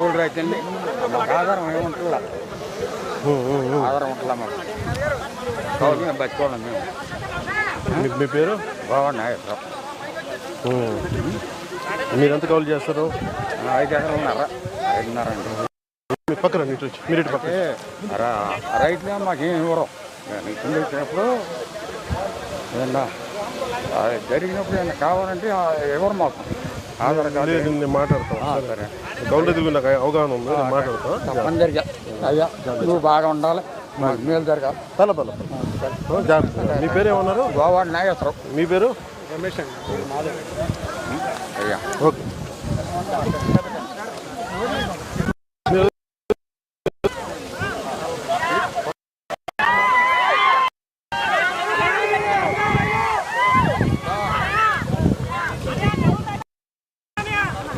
రైతు అండి మాకు ఆధారం ఏముంటుందా ఆధారం ఉంటుందా మాకు? కాబట్టి మేము బతుకోవాలి మేము. మీ పేరు? బాగున్నాయి ఉమ్. మీరెంత కౌలు చేస్తారు? ఐదు ఎకరాలు ఉన్నారా? ఐదున్నర అండి. మీ పక్కన మీరు ఇటు పక్కన అంటే రా- రైతులే మాకేం ఇవ్వరు. ఇబ్బంది వచ్చినప్పుడు జరిగినప్పుడు ఏమన్నా కావాలంటే ఇవ్వరు మాకు? ఆధార్ కార్డు లేదు, నేను మాట్లాడతాను. ఆ, సరే. కౌలు రైతులు నాకు అవగాహన ఉంది నేను మాట్లాడతాను. తప్పనిసరిగా. అయ్యా నువ్వు బాగా ఉండాలి. మేలు జరగాలి. జాగ్రత్త. మీ పేరు ఏమన్నారు? గోవా నాగేశ్వరం మీ పేరు? అయ్యా. ఓకే.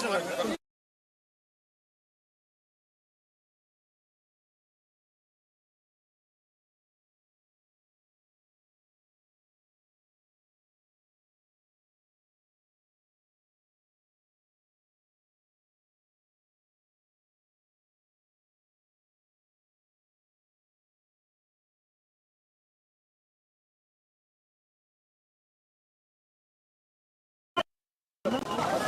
这个是